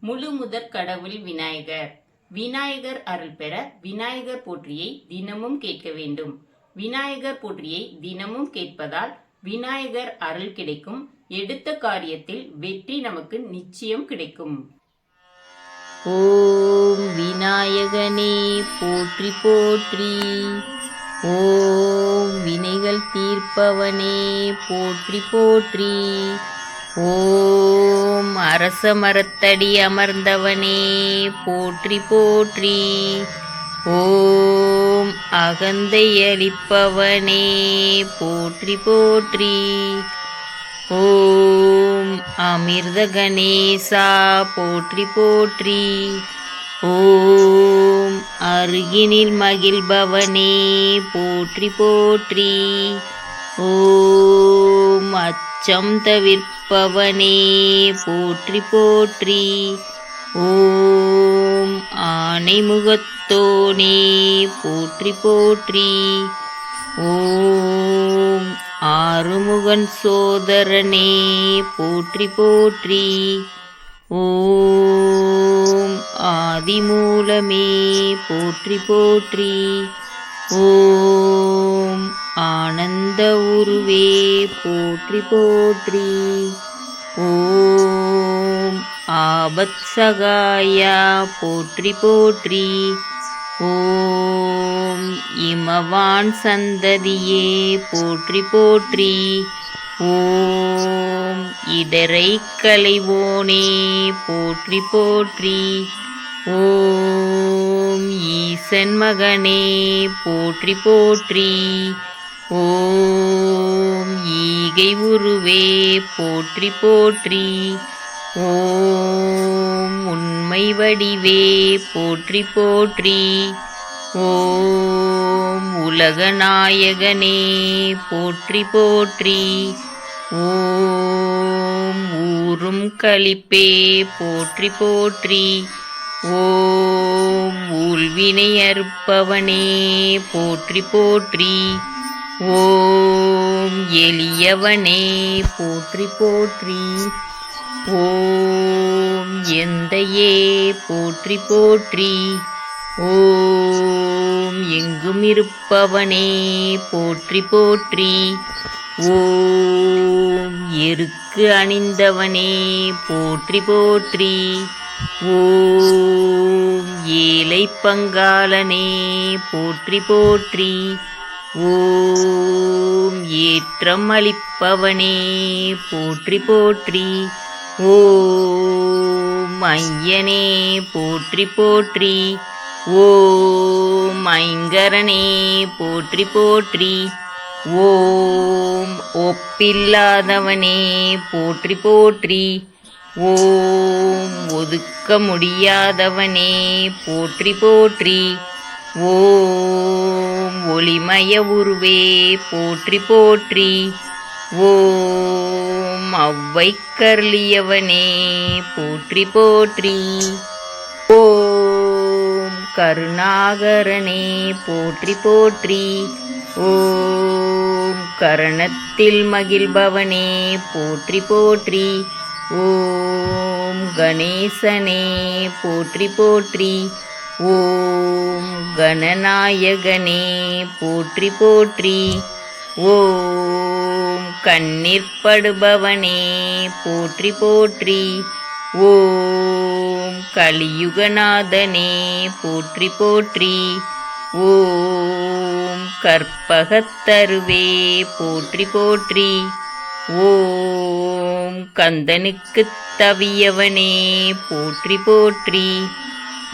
முழு முதற் கடவுள் விநாயகர். விநாயகர் அருள் பெற விநாயகர் போற்றியை தினமும் கேட்க வேண்டும். விநாயகர் போற்றியை தினமும் கேட்பதால் விநாயகர் அருள் கிடைக்கும். எடுத்த காரியத்தில் வெற்றி நமக்கு நிச்சயம் கிடைக்கும். ஓம் விநாயகனே போற்றி போற்றி. ஓம் வினைகள் தீர்ப்பவனே போற்றி போற்றி. ஓம் அரச மரத்தடி அமர்ந்தவனே போற்றி போற்றி. ஓம் அகந்தை அளிப்பவனே போற்றி போற்றி. ஓம் அமிர்த கணேசா போற்றி போற்றி. ஓம் அருகினில் மகிழ்பவனே போற்றி போற்றி. ஓம் அச்சம் தவிர்ப்பவனே போற்றி போற்றி. ஓம் ஆனைமுகத்தோனே போற்றி போற்றி. ஓம் ஆறுமுகன் சோதரனே போற்றி போற்றி. ஓம் ஆதிமூலமே போற்றி போற்றி. ஓம் ஆனந்த உருவே போற்றி போற்றி. ஓம் ஆபத் சகாயா போற்றி போற்றி. ஓம் இமவான் சந்ததியே போற்றி போற்றி. ஓம் இடரை கலைவோனே போற்றி போற்றி. ஓம் ஈசன் மகனே போற்றி போற்றி. ஓம் ஈகை உருவே போற்றி போற்றி. ஓம் உண்மை வடிவே போற்றி போற்றி. ஓம் உலகநாயகனே போற்றி போற்றி. ஓம் ஊரும் களிப்பே போற்றி போற்றி. ஓம் ஊழ்வினை அறுப்பவனே போற்றி போற்றி. ஓம் எளியவனே போற்றி போற்றி. ஓம் எந்தையே போற்றி போற்றி. ஓம் எங்கும் இருப்பவனே போற்றி போற்றி. ஓம் எருக்கு அணிந்தவனே போற்றி போற்றி. ஓம் ஏழை பங்காளனே போற்றி போற்றி. ஓம் ஏற்றம் அளிப்பவனே போற்றி போற்றி. ஓம் ஐயனே போற்றி போற்றி. ஓம் ஐங்கரனே போற்றி போற்றி. ஓம் ஒப்பில்லாதவனே போற்றி போற்றி. ஓம் ஒதுக்க முடியாதவனே போற்றி போற்றி. ஓம் ஒளிமய உருவே போற்றி போற்றி. ஓம் அவ்வை கருளியவனே போற்றி போற்றி. ஓம் கருணாகரனே போற்றி போற்றி. ஓம் கரணத்தில் மகிழ்பவனே போற்றி போற்றி. ஓம் கணேசனே போற்றி போற்றி. ஓம் கணநாயகனே போற்றி போற்றி. ஓம் கண்ணிற்படுபவனே போற்றி போற்றி. ஓம் கலியுகநாதனே போற்றி போற்றி. ஓம் கற்பகத்தருவே போற்றி போற்றி. ஓம் கந்தனுக்குத் தவியவனே போற்றி போற்றி.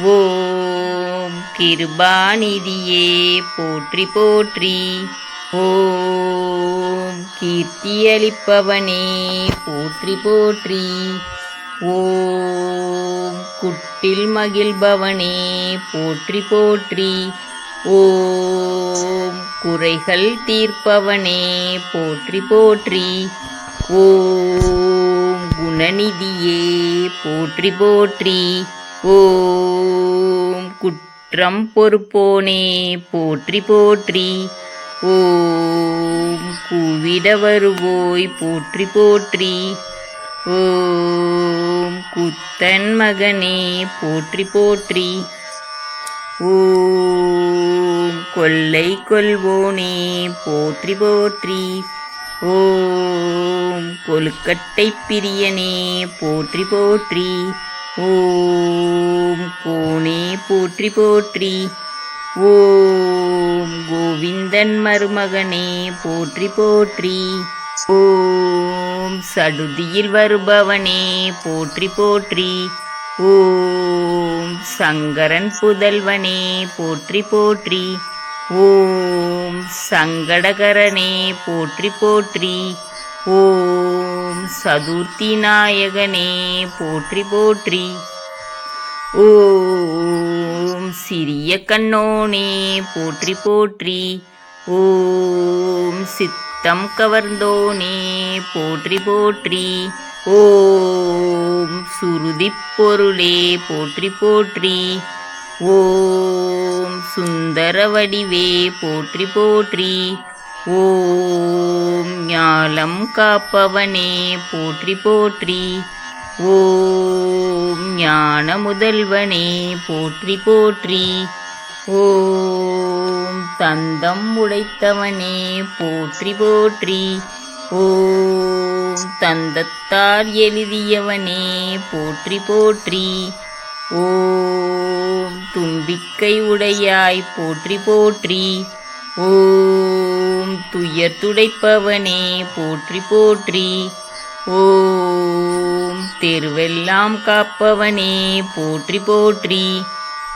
ஓம் கிருபாநிதியே போற்றி போற்றி. ஓம் கீர்த்தியளிப்பவனே போற்றி போற்றி. ஓம் குட்டில் மகிழ்பவனே போற்றி போற்றி. ஓம் குறைகள் தீர்ப்பவனே போற்றி போற்றி. ஓம் குணநிதியே போற்றி போற்றி. ஓம் குற்றம் பொறுப்போனே போற்றி போற்றி. ஓம் கூவிட வருவோய் போற்றி போற்றி. ஓம் குத்தன் மகனே போற்றி போற்றி. ஓம் கொல்லை கொல்வோனே போற்றி போற்றி. ஓம் கொழுக்கட்டை பிரியனே போற்றி போற்றி. ஓம் கோனே போற்றி போற்றி. ஓம் கோவிந்தன் மருமகனே போற்றி போற்றி. ஓம் சடுதியில் வருபவனே போற்றி போற்றி. ஓம் சங்கரன் புதல்வனே போற்றி போற்றி. ஓம் சங்கடகரனே போற்றி போற்றி. ஓம் சதுர்த்தி நாயகனே போற்றி போற்றி. ஓம் சிறிய கண்ணோனே போற்றி போற்றி. ஓம் சித்தம் கவர்ந்தோனே போற்றி போற்றி. ஓம் சுருதி பொருளே போற்றி போற்றி. ஓம் சுந்தர வடிவே போற்றி போற்றி. ஓம் ஞாலம் காப்பவனே போற்றி போற்றி. ஓம் ஞான முதல்வனே போற்றி போற்றி. ஓம் தந்தம் உடைத்தவனே போற்றி போற்றி. ஓம் தந்தத்தார் எழுதியவனே போற்றி போற்றி. ஓம் தும்பிக்கை உடையாய் போற்றி போற்றி. ஓம் துயர் துடைப்பவனே போற்றி போற்றி. ஓம் தெருவெல்லாம் காப்பவனே போற்றி போற்றி.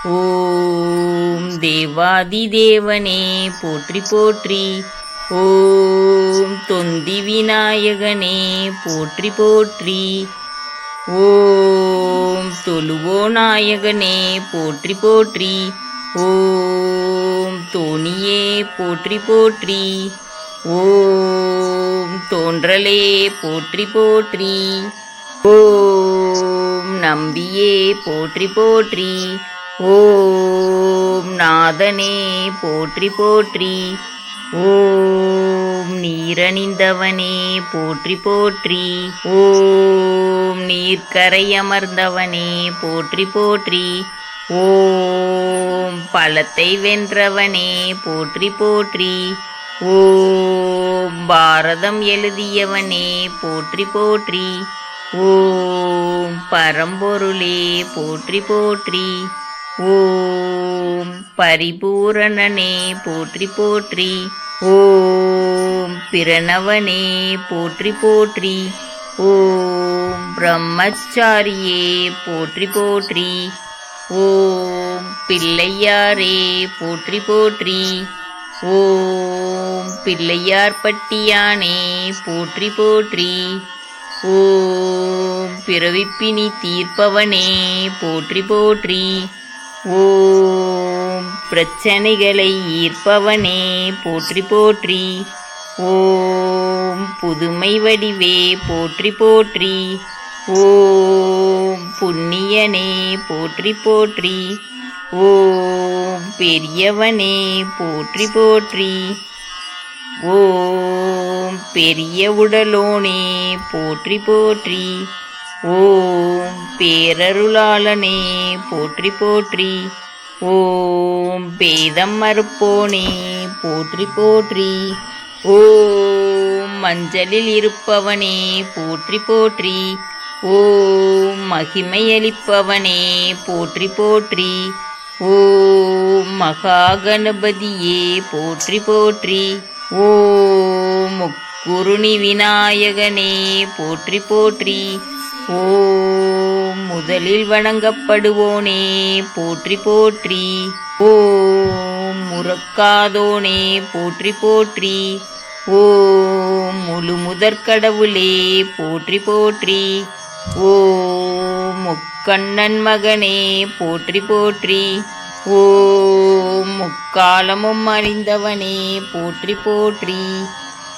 ஓம் தேவாதி தேவனே போற்றி போற்றி. ஓம் தொந்தி விநாயகனே போற்றி போற்றி. ஓம் தொழுவோ நாயகனே போற்றி போற்றி. ஓம் தோணியே போற்றி போற்றி. ஓம் தோன்றலே போற்றி போற்றி. ஓம் நம்பியே போற்றி போற்றி. ஓம் நாதனே போற்றி போற்றி. ஓம் நீரணிந்தவனே போற்றி போற்றி. ஓம் நீர்க்கரை அமர்ந்தவனே போற்றி போற்றி. ஓம் பழத்தை வென்றவனே போற்றி போற்றி. ஓம் பாரதம் எழுதியவனே போற்றி போற்றி. ஓம் பரம்பொருளே போற்றி போற்றி. ஓம் பரிபூரணனே போற்றி போற்றி. ஓம் பிரணவனே போற்றி போற்றி. ஓம் பிரம்மச்சாரியே போற்றி போற்றி. ஓம் பிள்ளையாரே போற்றி போற்றி. ஓம் பிள்ளையார் பட்டியானே போற்றி போற்றி. ஓம் பிறவிப்பினி தீர்ப்பவனே போற்றி போற்றி. ஓம். பிரச்சனைகளை ஈர்ப்பவனே போற்றி போற்றி. ஓம். புதுமை வடிவே போற்றி போற்றி. ஓம். புண்ணியனே போற்றி போற்றி. ஓம். பெரியவனே போற்றி போற்றி. ஓம். பெரிய உடலோனே போற்றி போற்றி. ஓம் பேரருளாளனே போற்றி போற்றி. ஓம் பேதம் மறுப்போனே போற்றி போற்றி. ஓம் மஞ்சளில் இருப்பவனே போற்றி போற்றி. ஓம் மகிமையளிப்பவனே போற்றி போற்றி. ஓம் மகாகணபதியே போற்றி போற்றி. ஓம் முக்குருணி விநாயகனே போற்றி போற்றி. ஓம் முதலில் வணங்கப்படுவோனே போற்றி போற்றி. ஓம் முறக்காதோனே போற்றி போற்றி. ஓம் முழு முதற்கடவுளே போற்றி போற்றி. ஓம் முக்கண்ணன் மகனே போற்றி போற்றி. ஓம் முக்காலமும் அறிந்தவனே போற்றி போற்றி.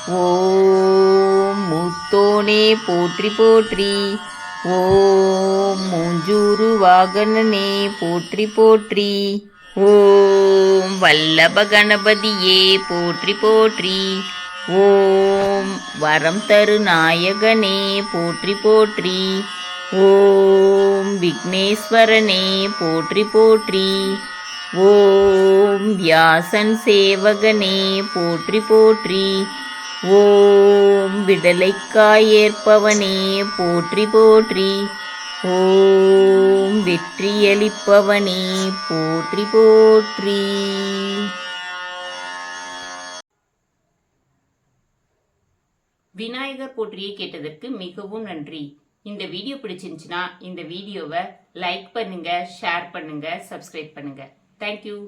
ஓம் மூத்தோனே போற்றி போற்றி. ஓம் மூஞ்சூரு வாகனனே போற்றி போற்றி. ஓம் வல்லப கணபதியே போற்றி போற்றி. ஓம் வரம் தரு நாயகனே போற்றி போற்றி. ஓம் விக்னேஸ்வரனே போற்றி போற்றி. ஓம் வியாசன் சேவகனே போற்றி போற்றி. ஓம் விடலைக்காய் ஏற்பவனே போற்றி போற்றி. ஓம் வெற்றியளிப்பவனே போற்றி போற்றி. விநாயகர் போற்றியை கேட்டதற்கு மிகவும் நன்றி. இந்த வீடியோ பிடிச்சிருந்துச்சுன்னா இந்த வீடியோவை லைக் பண்ணுங்க ஷேர் பண்ணுங்க சப்ஸ்கிரைப் பண்ணுங்க. தேங்க்யூ